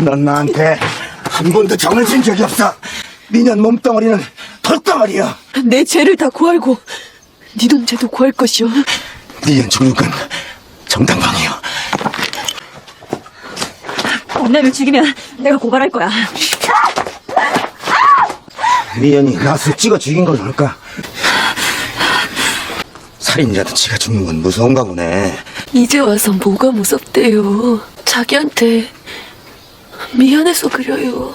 넌 나한테 한 번도 정을 준 적이 없어. 미년 몸덩어리는 털덩어리야. 내 죄를 다 구하고 네 동죄도 구할 것이오. 미연 죽는 건 정당방이야. 언니를 죽이면 내가 고발할 거야. 미연이 나스 찍어 죽인 걸 알까? 살인자도 지가 죽는 건 무서운가 보네. 이제 와서 뭐가 무섭대요. 자기한테 미안해서 그래요.